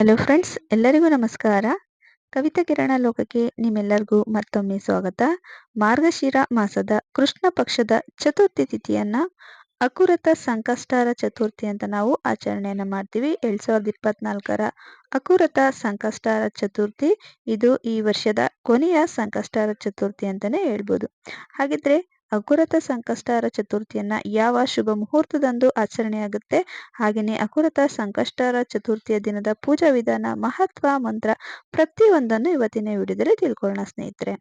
Hello friends ಎಲ್ಲರಿಗೂ ನಮಸ್ಕಾರ. ಕವಿತಾ ಕಿರಣ ಲೋಕಕ್ಕೆ ನಿಮ್ಮೆಲ್ಲರಿಗೂ ಮತ್ತೊಮ್ಮೆ ಸ್ವಾಗತ. ಮಾರ್ಗಶಿರ ಮಾಸದ ಕೃಷ್ಣ ಪಕ್ಷದ ಚತುರ್ಥಿ ತಿಥಿಯನ್ನ ಅಕುರತ ಸಂಕಷ್ಟಾರ ಚತುರ್ಥಿ ಅಂತ ನಾವು ಆಚರಣೆಯನ್ನ ಮಾಡ್ತೀವಿ. ಎರಡ್ ಸಾವಿರದ ಇಪ್ಪತ್ನಾಲ್ಕರ ಅಕುರತ ಸಂಕಷ್ಟಾರ ಚತುರ್ಥಿ. ಇದು ಈ ವರ್ಷದ ಕೊನೆಯ ಸಂಕಷ್ಟಾರ ಚತುರ್ಥಿ ಅಂತಾನೆ ಹೇಳ್ಬೋದು. ಹಾಗಿದ್ರೆ ಅಕುರತ ಸಂಕಷ್ಟಾರ ಚತುರ್ಥಿಯನ್ನ ಯಾವ ಶುಭ ಮುಹೂರ್ತದಂದು ಆಚರಣೆಯಾಗುತ್ತೆ? ಹಾಗೆಯೇ ಅಕುರತ ಸಂಕಷ್ಟಾರ ಚತುರ್ಥಿಯ ದಿನದ ಪೂಜಾ ವಿಧಾನ, ಮಹತ್ವ, ಮಂತ್ರ ಪ್ರತಿಯೊಂದನ್ನು ಇವತ್ತಿನ ವಿಡಿಯೋದಲ್ಲಿ ತಿಳ್ಕೊಳ್ಳೋಣ ಸ್ನೇಹಿತರೆ.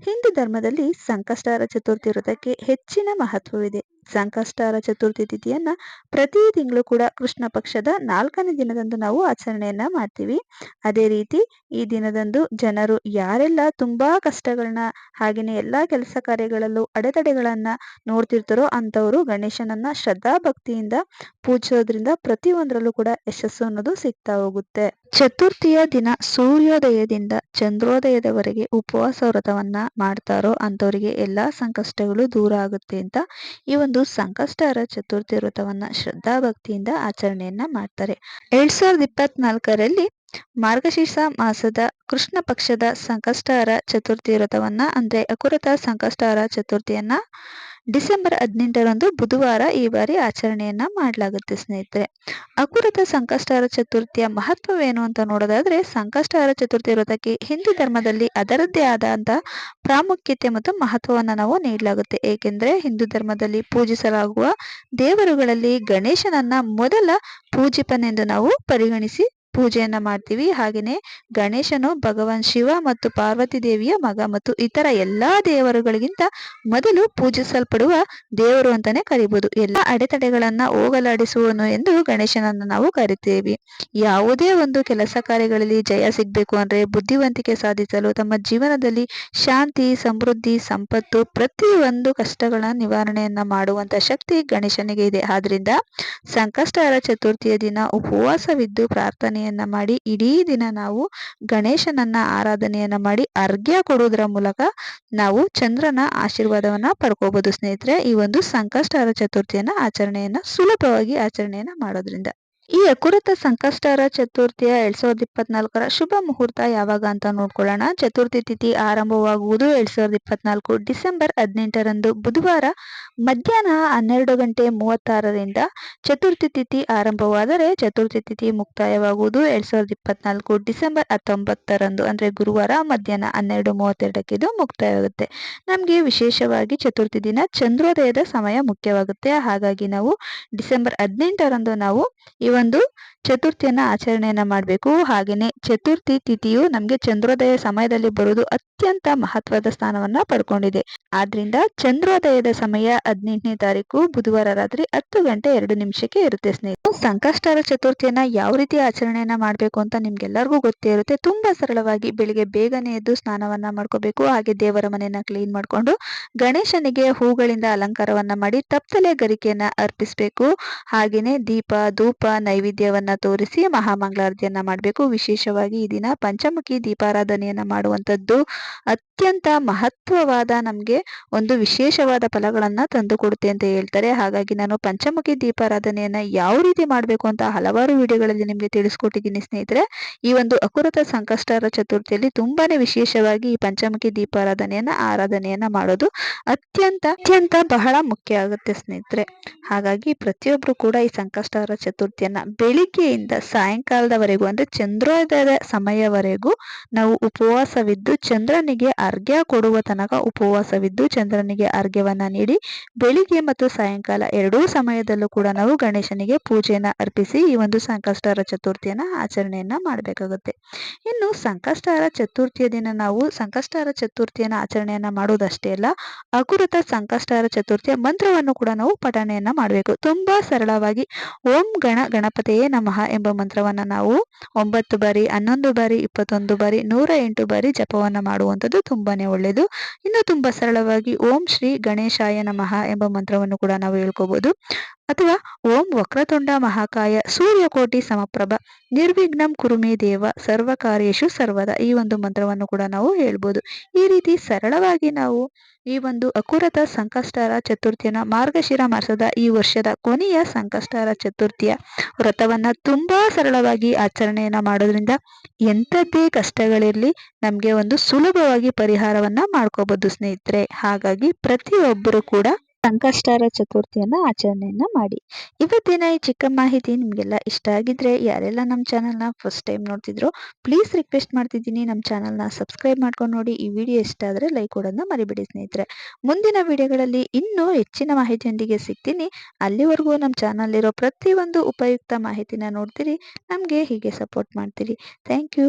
ಹಿಂದೂ ಧರ್ಮದಲ್ಲಿ ಸಂಕಷ್ಟಾರ ಚತುರ್ಥಿ ವ್ರತಕ್ಕೆ ಹೆಚ್ಚಿನ ಮಹತ್ವವಿದೆ. ಸಂಕಷ್ಟಾರ ಚತುರ್ಥಿ ತಿಥಿಯನ್ನು ಪ್ರತಿ ತಿಂಗಳು ಕೂಡ ಕೃಷ್ಣ ಪಕ್ಷದ ನಾಲ್ಕನೇ ದಿನದಂದು ನಾವು ಆಚರಣೆಯನ್ನ ಮಾಡ್ತೀವಿ. ಅದೇ ರೀತಿ ಈ ದಿನದಂದು ಜನರು ಯಾರೆಲ್ಲ ತುಂಬಾ ಕಷ್ಟಗಳನ್ನ ಹಾಗೆಯೇ ಎಲ್ಲಾ ಕೆಲಸ ಕಾರ್ಯಗಳಲ್ಲೂ ಅಡೆತಡೆಗಳನ್ನು ನೋಡ್ತಿರ್ತಾರೋ ಅಂತವರು ಗಣೇಶನನ್ನ ಶ್ರದ್ಧಾ ಭಕ್ತಿಯಿಂದ ಪೂಜಿಸೋದ್ರಿಂದ ಪ್ರತಿಯೊಂದರಲ್ಲೂ ಕೂಡ ಯಶಸ್ಸು ಅನ್ನೋದು ಸಿಗ್ತಾ ಹೋಗುತ್ತೆ. ಚತುರ್ಥಿಯ ದಿನ ಸೂರ್ಯೋದಯದಿಂದ ಚಂದ್ರೋದಯದವರೆಗೆ ಉಪವಾಸ ವ್ರತವನ್ನ ಮಾಡ್ತಾರೋ ಅಂಥವರಿಗೆ ಎಲ್ಲ ಸಂಕಷ್ಟಗಳು ದೂರ ಆಗುತ್ತೆ ಅಂತ ಈ ಒಂದು ಸಂಕಷ್ಟಹರ ಚತುರ್ಥಿ ವ್ರತವನ್ನ ಶ್ರದ್ಧಾಭಕ್ತಿಯಿಂದ ಆಚರಣೆಯನ್ನ ಮಾಡ್ತಾರೆ. ಎರಡ್ ಸಾವಿರದ ಇಪ್ಪತ್ನಾಲ್ಕರಲ್ಲಿ ಮಾರ್ಗಶೀರ್ಷ ಮಾಸದ ಕೃಷ್ಣ ಪಕ್ಷದ ಸಂಕಷ್ಟಾರ ಚತುರ್ಥಿ ವ್ರತವನ್ನ ಅಂದ್ರೆ ಅಕುರತ ಸಂಕಷ್ಟಾರ ಚತುರ್ಥಿಯನ್ನ ಡಿಸೆಂಬರ್ ಹದಿನೆಂಟರಂದು ಬುಧವಾರ ಈ ಬಾರಿ ಆಚರಣೆಯನ್ನ ಮಾಡಲಾಗುತ್ತೆ ಸ್ನೇಹಿತರೆ. ಅಕುರತ ಸಂಕಷ್ಟಾರ ಚತುರ್ಥಿಯ ಮಹತ್ವವೇನು ಅಂತ ನೋಡೋದಾದ್ರೆ, ಸಂಕಷ್ಟಾರ ಚತುರ್ಥಿ ವ್ರತಕ್ಕೆ ಹಿಂದೂ ಧರ್ಮದಲ್ಲಿ ಅದರದ್ದೇ ಆದಂತ ಪ್ರಾಮುಖ್ಯತೆ ಮತ್ತು ಮಹತ್ವವನ್ನು ನಾವು ನೀಡಲಾಗುತ್ತೆ. ಏಕೆಂದ್ರೆ ಹಿಂದೂ ಧರ್ಮದಲ್ಲಿ ಪೂಜಿಸಲಾಗುವ ದೇವರುಗಳಲ್ಲಿ ಗಣೇಶನನ್ನ ಮೊದಲ ಪೂಜಿಪನೆಂದು ನಾವು ಪರಿಗಣಿಸಿ ಪೂಜೆಯನ್ನ ಮಾಡ್ತೀವಿ. ಹಾಗೆಯೇ ಗಣೇಶನು ಭಗವಾನ್ ಶಿವ ಮತ್ತು ಪಾರ್ವತಿ ದೇವಿಯ ಮಗ ಮತ್ತು ಇತರ ಎಲ್ಲಾ ದೇವರುಗಳಿಗಿಂತ ಮೊದಲು ಪೂಜಿಸಲ್ಪಡುವ ದೇವರು ಅಂತಾನೆ ಕರಿಬಹುದು ಎಲ್ಲ ಅಡೆತಡೆಗಳನ್ನ ಹೋಗಲಾಡಿಸುವನು ಎಂದು ಗಣೇಶನನ್ನ ನಾವು ಕರಿತೇವೆ. ಯಾವುದೇ ಒಂದು ಕೆಲಸ ಕಾರ್ಯಗಳಲ್ಲಿ ಜಯ ಸಿಗ್ಬೇಕು ಅಂದ್ರೆ ಬುದ್ಧಿವಂತಿಕೆ ಸಾಧಿಸಲು ತಮ್ಮ ಜೀವನದಲ್ಲಿ ಶಾಂತಿ, ಸಮೃದ್ಧಿ, ಸಂಪತ್ತು ಪ್ರತಿಯೊಂದು ಕಷ್ಟಗಳ ನಿವಾರಣೆಯನ್ನ ಮಾಡುವಂತ ಶಕ್ತಿ ಗಣೇಶನಿಗೆ ಇದೆ. ಆದ್ರಿಂದ ಸಂಕಷ್ಟಹರ ಚತುರ್ಥಿಯ ದಿನ ಉಪವಾಸವಿದ್ದು ಪ್ರಾರ್ಥನೆಯನ್ನ ಮಾಡಿ, ಇಡೀ ದಿನ ನಾವು ಗಣೇಶನನ್ನ ಆರಾಧನೆಯನ್ನ ಮಾಡಿ, ಅರ್ಘ್ಯ ಕೊಡುವುದರ ಮೂಲಕ ನಾವು ಚಂದ್ರನ ಆಶೀರ್ವಾದವನ್ನ ಪಡ್ಕೋಬಹುದು ಸ್ನೇಹಿತರೆ. ಈ ಒಂದು ಸಂಕಷ್ಟಹರ ಚತುರ್ಥಿಯನ್ನ ಆಚರಣೆಯನ್ನ ಸುಲಭವಾಗಿ ಆಚರಣೆಯನ್ನ ಮಾಡೋದ್ರಿಂದ. ಈ ಅಕುರತ ಸಂಕಷ್ಟರ ಚತುರ್ಥಿಯ ಎರಡ್ ಸಾವಿರದ ಇಪ್ಪತ್ನಾಲ್ಕರ ಶುಭ ಮುಹೂರ್ತ ಯಾವಾಗ ಅಂತ ನೋಡ್ಕೊಳ್ಳೋಣ. ಚತುರ್ಥಿ ತಿಥಿ ಆರಂಭವಾಗುವುದು ಎರಡ್ ಸಾವಿರದ ಇಪ್ಪತ್ನಾಲ್ಕು ಡಿಸೆಂಬರ್ ಹದಿನೆಂಟರಂದು ಬುಧವಾರ ಮಧ್ಯಾಹ್ನ ಹನ್ನೆರಡು ಗಂಟೆ ಮೂವತ್ತಾರರಿಂದ ಚತುರ್ಥಿ ತಿಥಿ ಆರಂಭವಾದರೆ ಚತುರ್ಥಿ ತಿಥಿ ಮುಕ್ತಾಯವಾಗುವುದು ಎರಡ್ ಸಾವಿರದ ಇಪ್ಪತ್ನಾಲ್ಕು ಡಿಸೆಂಬರ್ ಹತ್ತೊಂಬತ್ತರಂದು ಅಂದ್ರೆ ಗುರುವಾರ ಮಧ್ಯಾಹ್ನ ಹನ್ನೆರಡು ಮೂವತ್ತೆರಡಕ್ಕೆ ಇದು ಮುಕ್ತಾಯವಾಗುತ್ತೆ. ನಮಗೆ ವಿಶೇಷವಾಗಿ ಚತುರ್ಥಿ ದಿನ ಚಂದ್ರೋದಯದ ಸಮಯ ಮುಖ್ಯವಾಗುತ್ತೆ. ಹಾಗಾಗಿ ನಾವು ಡಿಸೆಂಬರ್ ಹದಿನೆಂಟರಂದು ನಾವು ಈ ಒಂದು ಚತುರ್ಥಿಯನ್ನ ಆಚರಣೆಯನ್ನು ಮಾಡಬೇಕು. ಹಾಗೆಯೇ ಚತುರ್ಥಿ ತಿಥಿಯು ನಮಗೆ ಚಂದ್ರೋದಯ ಸಮಯದಲ್ಲಿ ಬರುವುದು ಅತ್ಯಂತ ಮಹತ್ವದ ಸ್ಥಾನವನ್ನ ಪಡ್ಕೊಂಡಿದೆ. ಆದ್ರಿಂದ ಚಂದ್ರೋದಯದ ಸಮಯ ಹದಿನೆಂಟನೇ ತಾರೀಕು ಬುಧವಾರ ರಾತ್ರಿ ಹತ್ತು ಗಂಟೆ ಎರಡು ನಿಮಿಷಕ್ಕೆ ಇರುತ್ತೆ ಸ್ನೇಹಿತರು. ಸಂಕಷ್ಟರ ಚತುರ್ಥಿಯನ್ನ ಯಾವ ರೀತಿ ಆಚರಣೆಯನ್ನ ಮಾಡಬೇಕು ಅಂತ ನಿಮ್ಗೆಲ್ಲರಿಗೂ ಗೊತ್ತೇ ಇರುತ್ತೆ. ತುಂಬಾ ಸರಳವಾಗಿ ಬೆಳಿಗ್ಗೆ ಬೇಗನೆ ಎದ್ದು ಸ್ನಾನವನ್ನ ಮಾಡ್ಕೋಬೇಕು. ಹಾಗೆ ದೇವರ ಮನೆಯನ್ನ ಕ್ಲೀನ್ ಮಾಡ್ಕೊಂಡು ಗಣೇಶನಿಗೆ ಹೂಗಳಿಂದ ಅಲಂಕಾರವನ್ನ ಮಾಡಿ ತಪ್ಪಲೆ ಗರಿಕೆಯನ್ನ ಅರ್ಪಿಸಬೇಕು. ಹಾಗೆಯೇ ದೀಪ, ಧೂಪ ನೈವೇದ್ಯವನ್ನ ತೋರಿಸಿ ಮಹಾಮಂಗಳಾರತಿಯನ್ನು ಮಾಡಬೇಕು. ವಿಶೇಷವಾಗಿ ಈ ದಿನ ಪಂಚಮುಖಿ ದೀಪಾರಾಧನೆಯನ್ನು ಮಾಡುವಂಥದ್ದು ಅತ್ಯಂತ ಮಹತ್ವವಾದ ನಮಗೆ ಒಂದು ವಿಶೇಷವಾದ ಫಲಗಳನ್ನು ತಂದು ಕೊಡುತ್ತೆ ಅಂತ ಹೇಳ್ತಾರೆ. ಹಾಗಾಗಿ ನಾನು ಪಂಚಮುಖಿ ದೀಪಾರಾಧನೆಯನ್ನು ಯಾವ ರೀತಿ ಮಾಡಬೇಕು ಅಂತ ಹಲವಾರು ವಿಡಿಯೋಗಳಲ್ಲಿ ನಿಮಗೆ ತಿಳಿಸ್ಕೊಟ್ಟಿದ್ದೀನಿ ಸ್ನೇಹಿತರೆ. ಈ ಒಂದು ಅಕುರತ ಸಂಕಷ್ಟರ ಚತುರ್ಥಿಯಲ್ಲಿ ತುಂಬಾನೇ ವಿಶೇಷವಾಗಿ ಈ ಪಂಚಮುಖಿ ದೀಪಾರಾಧನೆಯನ್ನ, ಆರಾಧನೆಯನ್ನ ಮಾಡೋದು ಅತ್ಯಂತ ಅತ್ಯಂತ ಬಹಳ ಮುಖ್ಯ ಆಗುತ್ತೆ ಸ್ನೇಹಿತರೆ. ಹಾಗಾಗಿ ಪ್ರತಿಯೊಬ್ರು ಕೂಡ ಈ ಸಂಕಷ್ಟರ ಚತುರ್ಥಿಯನ್ನ ಬೆಳಿಗ್ಗೆಯಿಂದ ಸಾಯಂಕಾಲದವರೆಗೂ ಅಂದ್ರೆ ಚಂದ್ರೋದಯದ ಸಮಯವರೆಗೂ ನಾವು ಉಪವಾಸವಿದ್ದು ಚಂದ್ರನಿಗೆ ಅರ್ಘ್ಯ ಕೊಡುವ ತನಕ ಉಪವಾಸವಿದ್ದು ಚಂದ್ರನಿಗೆ ಅರ್ಘ್ಯವನ್ನ ನೀಡಿ ಬೆಳಿಗ್ಗೆ ಮತ್ತು ಸಾಯಂಕಾಲ ಎರಡೂ ಸಮಯದಲ್ಲೂ ಕೂಡ ನಾವು ಗಣೇಶನಿಗೆ ಪೂಜೆಯನ್ನ ಅರ್ಪಿಸಿ ಈ ಒಂದು ಸಂಕಷ್ಟಹರ ಚತುರ್ಥಿಯನ್ನ ಆಚರಣೆಯನ್ನ ಮಾಡಬೇಕಾಗುತ್ತೆ. ಇನ್ನು ಸಂಕಷ್ಟಾರ ಚತುರ್ಥಿಯ ದಿನ ನಾವು ಸಂಕಷ್ಟಹರ ಚತುರ್ಥಿಯನ್ನ ಆಚರಣೆಯನ್ನ ಮಾಡುವುದಷ್ಟೇ ಅಲ್ಲ, ಅಕುರತ ಸಂಕಷ್ಟಾರ ಚತುರ್ಥಿಯ ಮಂತ್ರವನ್ನು ಕೂಡ ನಾವು ಪಠಣೆಯನ್ನ ಮಾಡಬೇಕು. ತುಂಬಾ ಸರಳವಾಗಿ ಓಂ ಗಣ ಗಣಪತಿಯೇ ನಮಃ ಎಂಬ ಮಂತ್ರವನ್ನ ನಾವು ಒಂಬತ್ತು ಬಾರಿ, ಹನ್ನೊಂದು ಬಾರಿ, ಇಪ್ಪತ್ತೊಂದು ಬಾರಿ, ನೂರ ಎಂಟು ಬಾರಿ ಜಪವನ್ನ ಮಾಡುವಂಥದ್ದು ತುಂಬಾನೇ ಒಳ್ಳೆಯದು ಇನ್ನು ತುಂಬಾ ಸರಳವಾಗಿ ಓಂ ಶ್ರೀ ಗಣೇಶಾಯ ನಮಃ ಎಂಬ ಮಂತ್ರವನ್ನು ಕೂಡ ನಾವು ಹೇಳ್ಕೋಬಹುದು ಅಥವಾ ಓಂ ವಕ್ರತುಂಡ ಮಹಾಕಾಯ ಸೂರ್ಯಕೋಟಿ ಸಮಪ್ರಭ ನಿರ್ವಿಘ್ನಂ ಕುರುಮೇ ದೇವ ಸರ್ವಕಾರ್ಯೇಶು ಸರ್ವದ ಈ ಒಂದು ಮಂತ್ರವನ್ನು ಕೂಡ ನಾವು ಹೇಳ್ಬೋದು. ಈ ರೀತಿ ಸರಳವಾಗಿ ನಾವು ಈ ಒಂದು ಅಕುರತ ಸಂಕಷ್ಟರ ಚತುರ್ಥಿಯನ್ನ ಮಾರ್ಗಶಿರ ಮಾಸದ ಈ ವರ್ಷದ ಕೊನೆಯ ಸಂಕಷ್ಟರ ಚತುರ್ಥಿಯ ವ್ರತವನ್ನ ತುಂಬಾ ಸರಳವಾಗಿ ಆಚರಣೆಯನ್ನ ಮಾಡೋದ್ರಿಂದ ಎಂಥದ್ದೇ ಕಷ್ಟಗಳಿರಲಿ ನಮಗೆ ಒಂದು ಸುಲಭವಾಗಿ ಪರಿಹಾರವನ್ನ ಮಾಡ್ಕೋಬಹುದು ಸ್ನೇಹಿತರೆ. ಹಾಗಾಗಿ ಪ್ರತಿಯೊಬ್ಬರು ಕೂಡ ಸಂಕಷ್ಟರ ಚತುರ್ಥಿಯನ್ನ ಆಚರಣೆಯನ್ನ ಮಾಡಿ. ಇವತ್ತಿನ ಈ ಚಿಕ್ಕ ಮಾಹಿತಿ ನಿಮಗೆಲ್ಲ ಇಷ್ಟ ಆಗಿದ್ರೆ ಯಾರೆಲ್ಲ ನಮ್ಮ ಚಾನಲ್ನ ಫಸ್ಟ್ ಟೈಮ್ ನೋಡ್ತಿದ್ರು ಪ್ಲೀಸ್ ರಿಕ್ವೆಸ್ಟ್ ಮಾಡ್ತಿದ್ದೀನಿ. ನಮ್ಮ ಚಾನಲ್ನ ಸಬ್ಸ್ಕ್ರೈಬ್ ಮಾಡ್ಕೊಂಡು ನೋಡಿ. ಈ ವಿಡಿಯೋ ಇಷ್ಟ ಆದರೆ ಲೈಕ್ ಕೊಡೋದನ್ನ ಮರಿಬೇಡಿ ಸ್ನೇಹಿತರೆ. ಮುಂದಿನ ವಿಡಿಯೋಗಳಲ್ಲಿ ಇನ್ನೂ ಹೆಚ್ಚಿನ ಮಾಹಿತಿಯೊಂದಿಗೆ ಸಿಗ್ತೀನಿ. ಅಲ್ಲಿವರೆಗೂ ನಮ್ಮ ಚಾನಲ್ ಇರೋ ಪ್ರತಿಯೊಂದು ಉಪಯುಕ್ತ ಮಾಹಿತಿನ ನೋಡ್ತೀರಿ. ನಮಗೆ ಹೀಗೆ ಸಪೋರ್ಟ್ ಮಾಡ್ತೀರಿ. Thank you